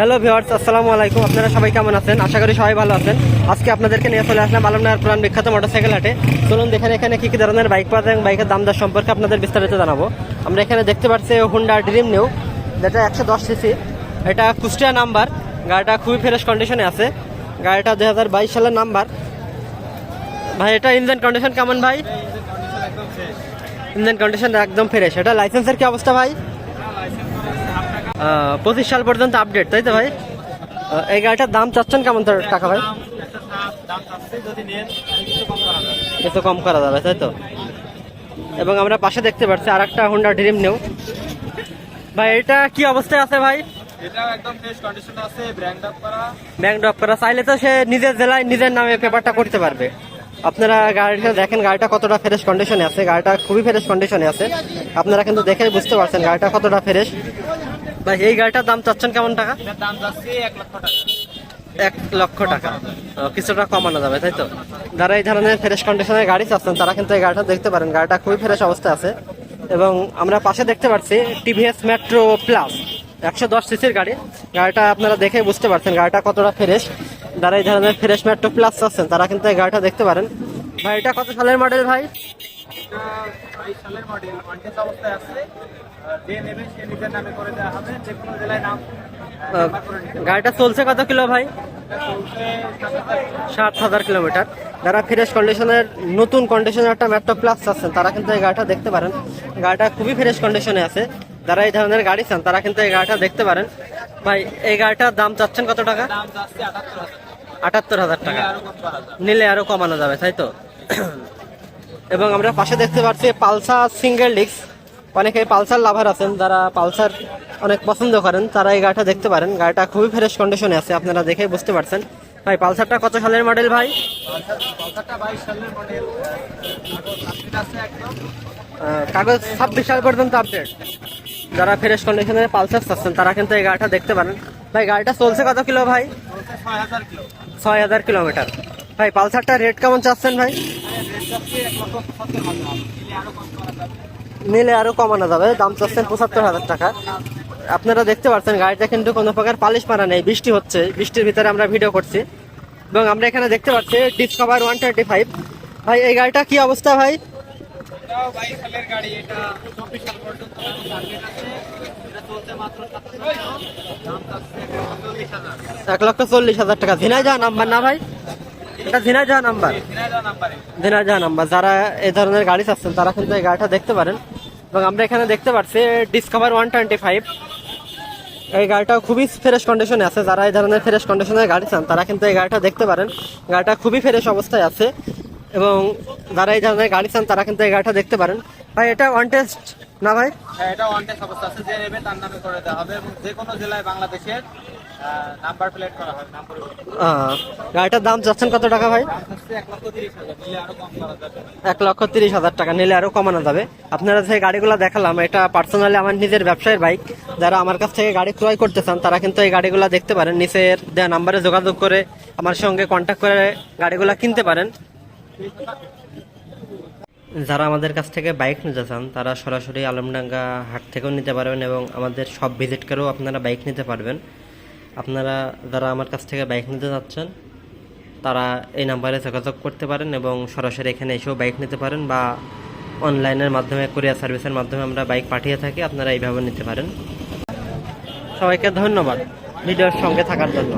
Hello viewers আসসালামু আলাইকুম। আপনারা সবাই কেমন আছেন? আশা করি সবাই ভালো আছেন। আজকে আপনাদেরকে নিয়ে চলে আসলাম আলমনার পুরান বিখ্যাত মোটরসাইকেল হাটে। চলুন দেখেন এখানে কী কী ধরনের বাইক পাওয়া যায় বাইকের দাম দর সম্পর্কে আপনাদের বিস্তারিত জানাব। আমরা এখানে দেখতে পাচ্ছি হুন্ডা ড্রিম নিউ যেটা একশো দশ সিসি এটা কুষ্টিয়া নাম্বার। গাড়িটা খুবই ফ্রেশ কন্ডিশনে আছে। গাড়িটা দু হাজার বাইশ সালের নাম্বার। ভাই এটা ইঞ্জিন কন্ডিশন কেমন ভাই? ইঞ্জিন কন্ডিশন একদম ফ্রেশ এটা লাইসেন্সের কি অবস্থা ভাই? পঁচিশ সাল পর্যন্ত আপডেট তাই তো ভাই? এই গাড়িটার দাম চাচ্ছেন কেমন টাকা ভাই? কিছু কম করা যাবে তাই তো? এবং আমরা পাশে দেখতে পাচ্ছি আর একটা হোন্ডা ড্রিম নিউ ভাই এটা কি অবস্থায় আছে ভাই? চাইলে তো সে নিজের জেলায় নিজের নামে পেপারটা করতে পারবে। আপনারা গাড়িটা দেখেন গাড়িটা কতটা ফ্রেশ কন্ডিশনে আছে। গাড়িটা খুবই ফ্রেশ কন্ডিশনে আছে। আপনারা কিন্তু দেখেই বুঝতে পারছেন গাড়িটা কতটা ফ্রেশ ভাই এই গাড়িটার দাম চাচ্ছেন কেমন টাকা? দাম এক লক্ষ টাকা। এক লক্ষ টাকা। কিছুটা কমানো যাবে তাই তো? যারা এই ধরনের ফ্রেশ কন্ডিশনের গাড়ি চাচ্ছেন তারা কিন্তু এই গাড়িটা দেখতে পারেন। গাড়িটা খুবই ফ্রেশ অবস্থায় আছে। এবং আমরা পাশে দেখতে পাচ্ছি টিভিএস মেট্রো প্লাস একশো দশ সিসির গাড়ি। গাড়িটা আপনারা দেখে বুঝতে পারছেন গাড়িটা কতটা ফ্রেশ যারা এই ধরনের ফ্রেশ মেট্রো প্লাস চাচ্ছেন তারা কিন্তু এই গাড়িটা দেখতে পারেন। ভাই এটা কত সালের মডেল ভাই? এটা বাইশ সালের মডেল ওয়ান্টেজ অবস্থায় আছে। যে নেবে সে নিজের নামে করে দেওয়া হবে যে কোনো জেলায় নাম গাড়িটা চলছে কত কিলো ভাই? সাত হাজার কিলোমিটার। যারা ফ্রেশ কন্ডিশনের নতুন কন্ডিশনের একটা মেট্রো প্লাস চাচ্ছেন তারা কিন্তু এই গাড়িটা দেখতে পারেন। গাড়িটা খুবই ফ্রেশ কন্ডিশনে আছে। যারা এই ধরনের গাড়ি চান তারা কিন্তু এই গাড়িটা দেখতে পারেন। ভাই এই গাড়িটার দাম চাচ্ছেন কত টাকা? আটাত্তর হাজার। টাকা। নিলে আরও কমানো যাবে তাই তো? এবং আমরা পাশে দেখতে পাচ্ছি পালসার সিঙ্গেল ডিস্ক। অনেকে পালসার লাভার আছেন, যারা পালসার অনেক পছন্দ করেন, তারা এই গাড়িটা দেখতে পারেন। গাড়িটা খুবই ফ্রেশ কন্ডিশনে আছে, আপনারা দেখেই বুঝতে পারছেন। ভাই, পালসারটা কত সালের মডেল ভাই? কাগজ ছাব্বিশ সাল পর্যন্ত আপডেট যারা ফ্রেশ কন্ডিশনের পালসার চাচ্ছেন, তারা কিন্তু এই গাড়িটা দেখতে পারেন। ভাই, গাড়িটা চলছে কত কিলো ভাই? ছয় হাজার কিলোমিটার। ভাই, পালসারটা রেট কেমন চাচ্ছেন ভাই? নিলে আরও কমানো যাবে, দাম চাচ্ছেন পঁচাত্তর হাজার টাকা। আপনারা দেখতে পাচ্ছেন গাড়িটা কিন্তু কোনো প্রকার পালিশ মারা নেই, বৃষ্টি হচ্ছে, বৃষ্টির ভিতরে আমরা ভিডিও করছি। এবং আমরা এখানে দেখতে পাচ্ছি ডিসকভার ওয়ান টোয়েন্টি ফাইভ ভাই, এই গাড়িটা কি অবস্থা ভাই? এক লক্ষ চল্লিশ হাজার টাকা। ঝিনাইদহ নাম্বার না ভাই? এটা ঝিনাইদহ নাম্বার। ঝিনাইদহ নাম্বার। যারা এই ধরনের গাড়ি চাচ্ছেন তারা কিন্তু এই গাড়িটা দেখতে পারেন। এবং আমরা এখানে দেখতে পাচ্ছি ডিসকভার ওয়ান টোয়েন্টি ফাইভ এই গাড়িটা খুবই ফ্রেশ কন্ডিশনে আছে। যারা এই ধরনের ফ্রেশ কন্ডিশনের গাড়ি চান তারা কিন্তু এই গাড়িটা দেখতে পারেন। গাড়িটা খুবই ফ্রেশ অবস্থায় আছে। এবং যারা এই ধরনের গাড়ি চান তারা কিন্তু এই গাড়িটা দেখতে পারেন। ভাই এটা ওয়ান টেস্ট না ভাই? হ্যাঁ এটা ওয়ান টেস্ট অবস্থা আছে। যে নেবে তার নামে করে দেওয়া হবে। এবং যে কোনো জেলায় বাংলাদেশের নাম্বার প্লেট করা হবে নাম্বার গাড়িটার দাম যাচ্ছেন কত টাকা ভাই? এক লক্ষ তিরিশ হাজার টাকা নিলে আরও কমানো যাবে। আপনারা যে গাড়িগুলো দেখালাম এটা পার্সোনালি আমার নিজের ব্যবসায়ের বাইক যারা আমার কাছ থেকে গাড়ি ক্রয় করতে চান তারা কিন্তু এই গাড়িগুলো দেখতে পারেন। নিচের দেওয়া নাম্বারে যোগাযোগ করে আমার সঙ্গে কন্ট্যাক্ট করে গাড়িগুলো কিনতে পারেন। যারা আমাদের কাছ থেকে বাইক নিতে চান তারা সরাসরি আলমডাঙ্গা হাট থেকেও নিতে পারবেন এবং আমাদের সব ভিজিট করেও আপনারা বাইক নিতে পারবেন। আপনারা যারা আমার কাছ থেকে বাইক নিতে যাচ্ছেন, তারা এই নাম্বারে যোগাযোগ করতে পারেন এবং সরাসরি এখানে এসেও বাইক নিতে পারেন বা অনলাইনের মাধ্যমে কোরিয়া সার্ভিসের মাধ্যমে আমরা বাইক পাঠিয়ে থাকি, আপনারা এইভাবে নিতে পারেন। সবাইকে ধন্যবাদ। ভিডিওর সঙ্গে থাকার জন্য।